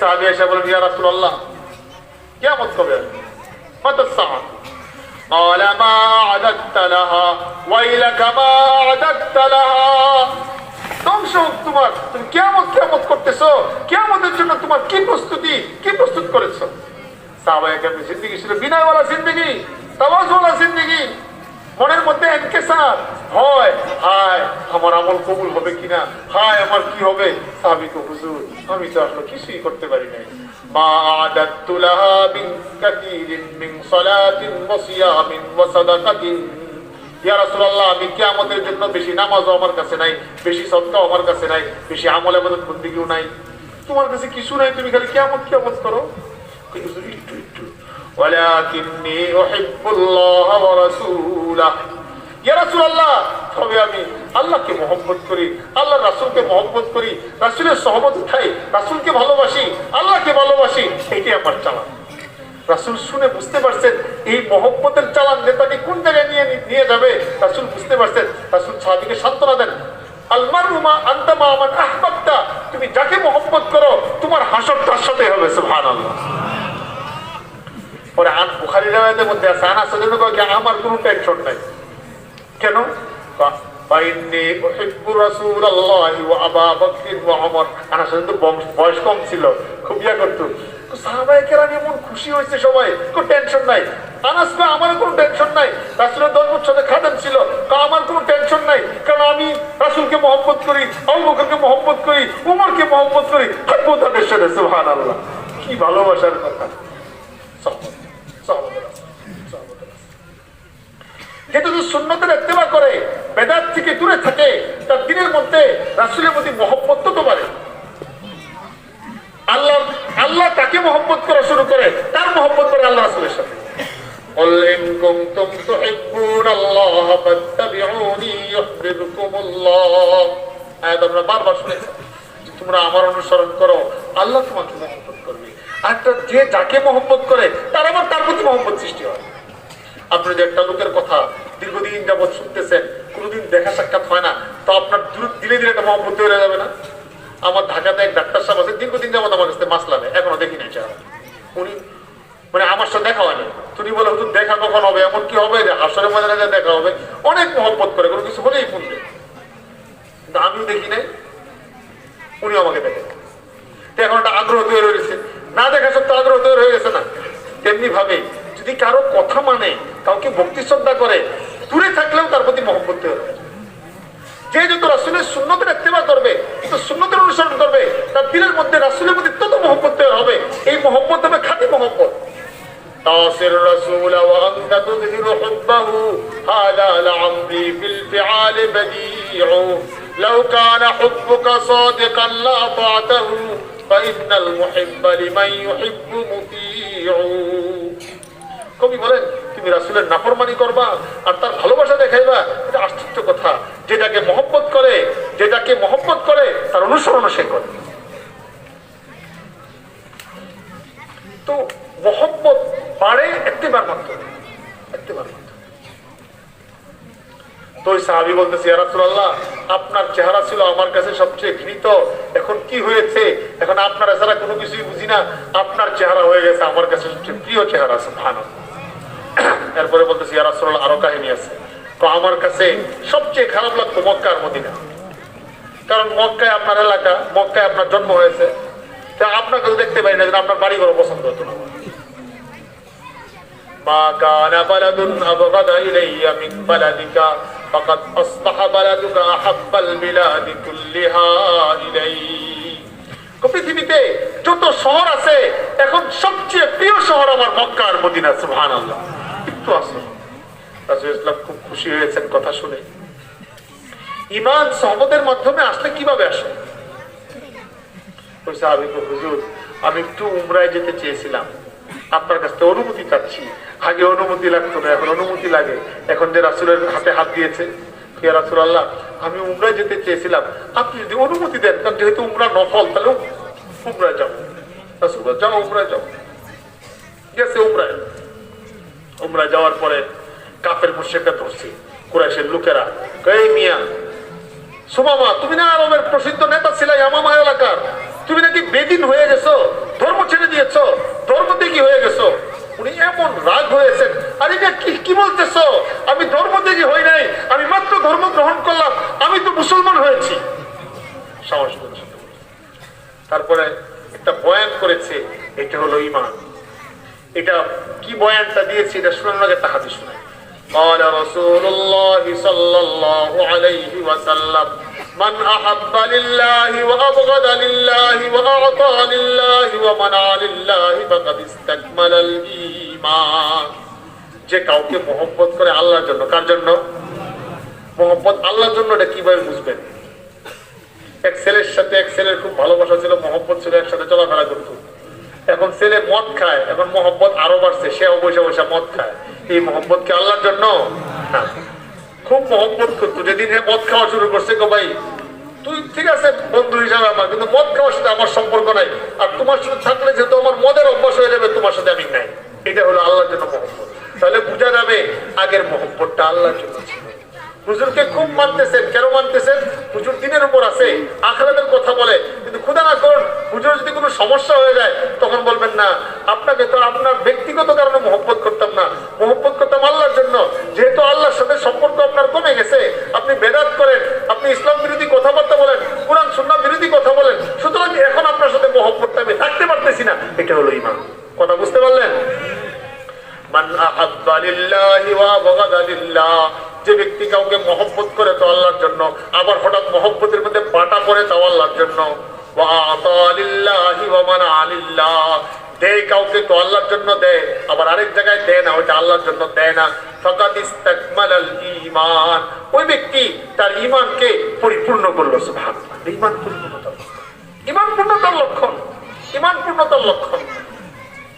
সাহাবি এসে বলেন ইয়া রাসূলুল্লাহ কিয়ামত কবে আসবে মাতা সাআত قال ما عددت لها ويلك ما عددت لها ধ্বংস হোক তোমার তুমি কেমন কেমন করতেছো কেমতের জন্য তোমার কি প্রস্তুতি কি প্রস্তুত করেছো সাহবাহিকের জিন্দগি ছিল বিনয়ওয়ালা জিন্দগি তাওয়াজওয়ালা জিন্দগি মনের মধ্যে এনকেসার হয় হায় আমার আমল কবুল হবে কিনা হায় আমার কি হবে সাহাবি তো হুজুর আমি তো আসলে কিছুই করতে পারি নাই মা আদাত্তু লাহা মিন কাসীরিন মিন সালাতিন ওয়া সিয়ামিন ওয়া সাদাকাতিন ইয়া রাসূলুল্লাহ আমি কিয়ামতের জন্য বেশি নামাজও আমার কাছে নাই বেশি সদকাও আমার কাছে নাই বেশি আমল ইবাদত বন্দেগীও নাই তোমার কাছে কিছু নাই তুমি খালি কিয়ামত কিয়ামত করো কিন্তু শুধু একটু একটু ولكني أحب الله ورسوله আমার শুনে বুঝতে পারছেন, এই মহব্বতের চালান নেতাকে কোন জায়গায় নিয়ে নিয়ে যাবে? রাসূল বুঝতে পারছেন, রাসূল সাহাবীকে সান্ত্বনা দেন। আলমারুমা আন্তামা আহবাবতা, তুমি যাকে মহব্বত করো, তোমার হাসর তার সাথে হবে, সুবহানাল্লাহ। পরে আন বুখারী রাওয়ায়াতের মধ্যে আছে আনাস রাদিয়াল্লাহু আনহু আমার কোনো টেনশন নাই। কেন? বয়স কম ছিল খুশি হয়েছে সবাই টেনশন নাই। আনাস কয় আমার কোনো টেনশন নাই। রাসূলের দশ বছরে খাদেম ছিল আমার কোনো টেনশন নাই। কারণ আমি রাসূলকে মহব্বত করি, আবু বকরকে মহব্বত করি, উমরকে মহব্বত করি। কি ভালোবাসার কথা সহমত সহমত সহমত কিন্তু যদি সুন্নতের ইত্তেবা করে বেদাত থেকে দূরে থাকে তার দিনের মধ্যে রাসূলের প্রতি মহব্বত তো পারে আল্লাহ আল্লাহ তাকে মহব্বত করা শুরু করে তার মহব্বত করে আল্লাহ রাসূলের সাথে قل إن كنتم تحبون الله فاتبعوني يحببكم الله আয়াত আমরা বারবার শুনেছি যে তোমরা আমার অনুসরণ করো আল্লাহ তোমাকে মহব্বত করবে আর একটা যে যাকে মহব্বত করে তার আবার তার প্রতি মহব্বত সৃষ্টি হয় আপনি যে একটা লোকের কথা দীর্ঘদিন যাবৎ শুনতেছেন কোনোদিন দেখা সাক্ষাৎ হয় না। তো আপনার দূর- ধীরে ধীরে একটা মহব্বত হয়ে যাবে না। আমার ঢাকাতে এক ডাক্তার সাহেব আছে, দীর্ঘদিন যাবৎ আমার কাছে মাসলা নেই এখনও দেখি নাই চেহারা। উনি মানে আমার সাথে দেখা হয় না তুমি বলে, হুজুর, দেখা কখন হবে? এমন কি হবে যে হাসরের ময়দানে যে দেখা হবে? অনেক মহব্বত করে, কোনো কিছু হলেই ফোন দেয় আমিও দেখি নাই, উনি আমাকে দেখে। তো এখন একটা আগ্রহ তৈরি হয়েছে না দেখা সত্ত্বেও আগ্রহ তৈরি হয়ে গেছে না। তেমনি ভাবে যদি কারও কথা মানে কাউকে ভক্তি শ্রদ্ধা করে দূরে থাকলেও তার প্রতি মহব্বত তৈরি হয় যে যত রাসুলের সুন্নতের ইত্তেবা করবে তো সুন্নতের অনুসরণ করবে তার দিলের মধ্যে রাসুলের প্রতি তত মহব্বত তৈরি হবে এই মহব্বত হবে খাঁটি মহব্বত تعصي الرسول وأنت تظهر حبه هذا لعمري في الفعال بديع لو كان حبك صادقا لأطعته فإن المحب لمن يحب مطيع কবি বলেন, তুমি রাসুলের নাফরমানি করবা আর তার ভালোবাসা দেখাইবা। এটা আশ্চর্য কথা। যেটাকে মহব্বত করে, যেটাকে মহব্বত করে, তার অনুসরণ সে করে। তো মহব্বত বাড়ে মাত্র তো ওই সাহাবি বলতেছে আপনার চেহারা ছিল আমার কাছে সবচেয়ে ঘৃণিত। এখন কি হয়েছে? এখন আপনার ছাড়া কোনো কিছুই বুঝি না। আপনার চেহারা হয়ে গেছে আমার কাছে সবচেয়ে প্রিয় চেহারা, সুবহানাল্লাহ। এরপরে বলতেছি ইয়া রাসূলুল্লাহ আরো কাহিনী আছে তো আমার কাছে সবচেয়ে খারাপ লাগতো মক্কা আর মদিনা কারণ মক্কায় আপনার এলাকা মক্কায় আপনার জন্ম হয়েছে তা আপনাকে তো দেখতে পারি না যে আপনার বাড়ি ঘর পছন্দ হতো না ما كان بلد أبغض إلي من بلدك فقد أصبح بلدك أحب البلاد كلها إلي পৃথিবীতে যত শহর আছে এখন সবচেয়ে প্রিয় শহর আমার মক্কা আর মদিনা সুবহান ইসলাম খুব খুশি হয়েছেন কথা শুনে। ইমান সহবতের মাধ্যমে আসলে কীভাবে আসে? হুজুর, আমি একটু উমরায় যেতে চেয়েছিলাম। আপনার কাছ থেকে অনুমতি চাচ্ছি। আগে অনুমতি লাগতো না, এখন অনুমতি লাগে। এখন যে রাসুলের হাতে হাত দিয়েছে রাসুল আল্লাহ আমি উমরায় যেতে চেয়েছিলাম। আপনি যদি অনুমতি দেন, কারণ যেহেতু উমরা নফল, তাহলে উমরায় যাও। রাসুল যাও, উমরায় যাও। গেছে উমরা যাওয়ার পরে কাপের মুর্শেকটা ধরছি। কুরাইশের লোকেরা, এই মিয়া, সুমামা, তুমি না আরবের প্রসিদ্ধ নেতা ছিল ইয়ামামা এলাকার? তুমি নাকি বেদিন হয়ে গেছো? ধর্ম ছেড়ে দিয়েছ? ধর্ম দেখি হয়ে গেছো? উনি এমন রাগ হয়েছেন, আর এটা কি কি বলতেছো? আমি ধর্ম দেখি হই নাই, আমি মাত্র ধর্ম গ্রহণ করলাম, আমি তো মুসলমান হয়েছি। সাহস তারপরে একটা বয়ান করেছে, এটা হলো ইমান এটা কি বয়ানটা দিয়েছে এটা শোনানোর আগে একটা হাদিস শোনায় قال رسول الله صلى الله عليه وسلم من أحب لله وأبغض لله وأعطى لله ومنع لله فقد استكمل الإيمان যে কাউকে মহব্বত করে আল্লাহর জন্য কার জন্য মহব্বত আল্লাহর জন্য এটা কিভাবে বুঝবেন এক ছেলের সাথে এক ছেলের খুব ভালোবাসা ছিল মহব্বত ছিল একসাথে চলাফেরা করতো এখন ছেলে মদ খায়, এখন মহব্বত আরও বাড়ছে, সেও বসে বসে মদ খায়। এই মহব্বত কি আল্লাহর জন্য? খুব মহব্বত করতো। যেদিন মদ খাওয়া শুরু করছে গো ভাই, তুই ঠিক আছে বন্ধু হিসাবে আমার, কিন্তু মদ খাওয়ার সাথে আমার সম্পর্ক নাই। আর তোমার সাথে থাকলে যেহেতু আমার মদের অভ্যাস হয়ে যাবে, তোমার সাথে আমি নাই। এটা হলো আল্লাহর জন্য মহব্বত। তাহলে বোঝা যাবে আগের মহব্বতটা আল্লাহর জন্য হুজুরকে খুব মানতেছেন। কেন মানতেছেন? হুজুর দিনের উপর আছে, আখরাতের কথা বলে। কিন্তু খুদা না করুন হুজুর যদি কোনো সমস্যা হয়ে যায় না। আপনাকে তো আপনার ব্যক্তিগত কারণে মহব্বত করতাম না। মহব্বত করতাম আল্লাহর জন্য। যেহেতু আল্লাহর সাথে সম্পর্ক আপনার কমে গেছে, আপনি বেদাত করেন, আপনি ইসলাম বিরোধী কথাবার্তা বলেন, কোরআন সুন্না বিরোধী কথা বলেন, সুতরাং এখন আপনার সাথে মহব্বতটা আমি থাকতে পারতেছি না। এটা হলো ইমান কথা বুঝতে পারলেন? যে ব্যক্তি কাউকে মহব্বত করে তো আল্লাহর জন্য, আবার হঠাৎ মহব্বতের মধ্যে বাটা পড়ে তাও আল্লাহর জন্য। দেয় কাউকে তো আল্লাহর জন্য দেয় আবার আরেক জায়গায় দেয় না, ওইটা আল্লাহর জন্য দেয় না। ঈমান। ওই ব্যক্তি তার ঈমানকে পরিপূর্ণ করল, সুবহানাল্লাহ। ঈমান পরিপূর্ণতার ঈমান পূর্ণতার লক্ষণ। ঈমান পূর্ণতার লক্ষণ।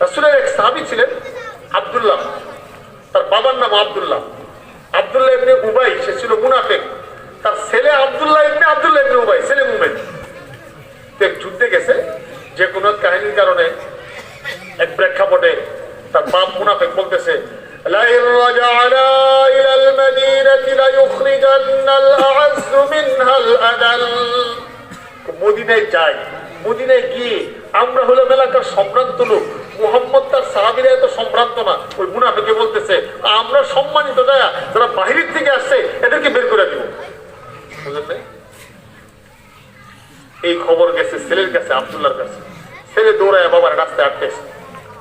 রাসূলের এক সাহাবী ছিলেন, আব্দুল্লাহ। তার বাবার নাম আব্দুল্লাহ। আব্দুল্লাহ ইবনে উবাই, সে ছিল মুনাফেক। তার ছেলে আব্দুল্লাহ ইবনে আব্দুল্লাহ ইবনে উবাই, ছেলে মুমেন তো এক যুদ্ধে গেছে যে কোনো এক কাহিনীর কারণে এক প্রেক্ষাপটে তার বাপ মুনাফেক বলতেছে لئن رجعنا إلى المدينة ليخرجن الأعز منها الأذل মদিনায় যাই মদিনায় গিয়ে আমরা হলাম এলাকার সম্ভ্রান্ত লোক মোহাম্মদ তার সাহাবিরা এত সম্ভ্রান্ত না ওই মুনাফেকে বলতেছে আমরা সম্মানিত যারা যারা বাহিরের থেকে আসছে এদেরকে বের করে দিব বুঝলেন নাই? এই খবর গেছে ছেলের কাছে আবদুল্লার কাছে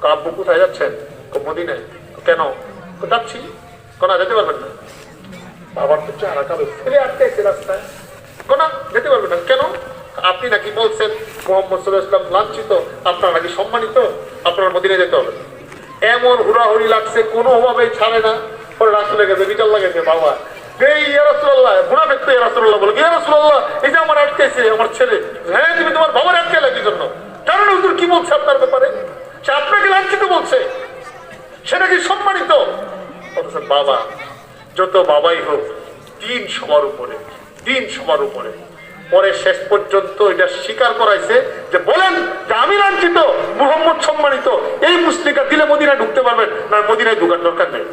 আব্বু কোথায় যাচ্ছেন কো মদিনায় কেন? যাচ্ছি, কোনা, যেতে পারবেন না। বাবার তো চেহারা কালো ছেলে আটকেছে রাস্তায়। কোনা, যেতে পারবেন না। কেন? আপনি নাকি বলছেন, মোহাম্মদ সাল্লাহ ইসলাম লাঞ্ছিত, আপনার নাকি সম্মানিত, আপনার মদিনে যেতে হবে। এমন হুড়াহুড়ি লাগছে, কোনোভাবেই ছাড়ে না। পরে রাসুলে গেছে, বিচার লাগেছে বাবা। এই ইয়ারসুল্লাহ মুনাফেক তো ইয়ারসুল্লাহ বলো। ইয়ারসুল্লাহ এই যে আমার আটকেছে আমার ছেলে। হ্যাঁ তুমি তোমার বাবার আটকে লাগে জন্য কারণ হুজুর কি বলছে আপনার ব্যাপারে সে আপনাকে লাঞ্ছিত বলছে সেটা কি সম্মানিত অথচ বাবা, যত বাবাই হোক তিন সবার উপরে তিন সবার উপরে। পরে শেষ পর্যন্ত এটা স্বীকার করাইছে যে বলেন যে আমি লাঞ্ছিত, মুহম্মদ সম্মানিত, এই মুসলিকা দিলে মদিনায় ঢুকতে পারবেন, না মদিনায় ঢুকার দরকার নেই।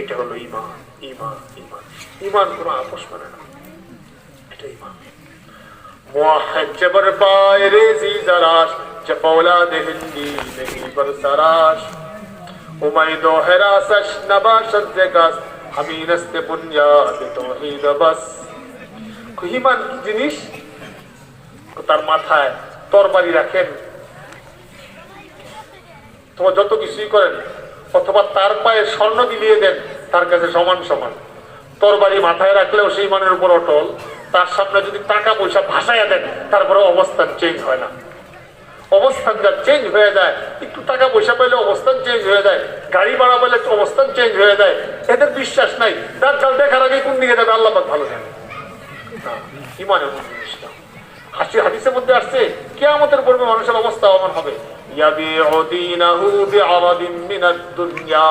এটা হলো ইমান ইমান ইমান ইমান কোনো আপোষ করে না। এটা ইমান মুয়াহিদ জবর পায় রেজি জারাশ যে পৌলা দেহিন্দি নেহি বর সারাশ হুমায়ুন হেরাসশ নবাসত জেগাস হামিনস্তে বুনিয়াদ তৌহিদ বাস হিমান কি জিনিস? তার মাথায় তরবারি রাখেন। তোমার যত কিছুই করেন, অথবা তার পায়ে স্বর্ণ বিলিয়ে দেন, তার কাছে সমান সমান। তরবারি মাথায় রাখলেও সেই মানের উপর অটল, তার সামনে যদি টাকা পয়সা ভাসাইয়া দেন তারপরে অবস্থান চেঞ্জ হয় না। অবস্থান যা চেঞ্জ হয়ে যায়, একটু টাকা পয়সা পেলে অবস্থান চেঞ্জ হয়ে যায়, গাড়ি ভাড়া পেলে অবস্থান চেঞ্জ হয়ে যায়, এদের বিশ্বাস নাই। তার জাল দেখার আগে কোন দিকে যাবে, আল্লাহ ভালো জানে। ইমানের জিনিসটা। হাসি হাদিসের মধ্যে আসছে কে আমাদের পূর্বে মানুষের অবস্থা এমন হবে। ইয়াবিউ দীনাহু বিআরাদিন মিনাদ দুনিয়া।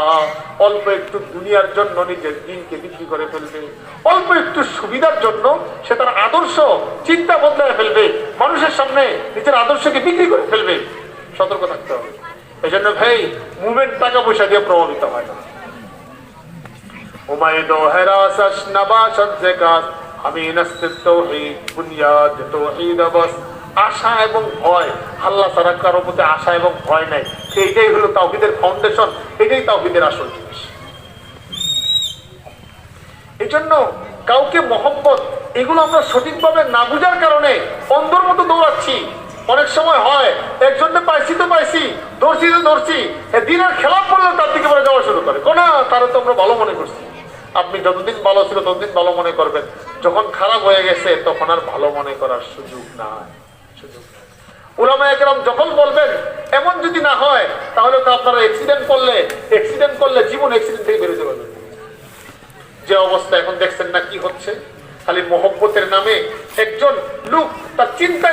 অল্প একটু দুনিয়ার জন্য নিজের দিনকে বিক্রি করে ফেলবে। অল্প একটু সুবিধার জন্য সে তার আদর্শ চিন্তা বদলায় ফেলবে। মানুষের সামনে নিজের আদর্শকে বিক্রি করে ফেলবে। সতর্ক থাকতে হবে। এই জন্য ভাই মুভমেন্ট টাকা পয়সা দিয়ে প্রভাবিত হয় না। হেরাসাস নবাসত জেকাত। আমি নাস্তিত তৌহিদ, বুনিয়াদ বাস আশা এবং ভয়। আল্লাহ ছাড়া কারও প্রতি আশা এবং ভয় নাই। এইটাই হলো তাওহিদের ফাউন্ডেশন এটাই তাওহিদের আসল জিনিস। এই জন্য কাউকে মহব্বত, এগুলো আমরা সঠিকভাবে না বুঝার কারণে অন্ধর মতো দৌড়াচ্ছি। অনেক সময় হয়, একজনকে পাইছি তো পাইছি, ধরছি তো ধরছি দিনের খেলাপ পড়লে তার দিকে পরে যাওয়া শুরু করে। কোনা তারা তো আমরা ভালো মনে করছি। আপনি যতদিন ভালো ছিল ততদিন ভালো মনে করবেন। যখন খারাপ হয়ে গেছে, তখন আর ভালো মনে করার সুযোগ নাই। উলামা যখন বলবেন, এমন যদি না হয়, তাহলে তো আপনারা অ্যাক্সিডেন্ট করলে অ্যাক্সিডেন্ট করলে জীবন অ্যাক্সিডেন্ট থেকে বেরোতে পারবেন। যে অবস্থা এখন দেখছেন না কি হচ্ছে? খালি মোহব্বতের নামে একজন লোক তার হয়েছে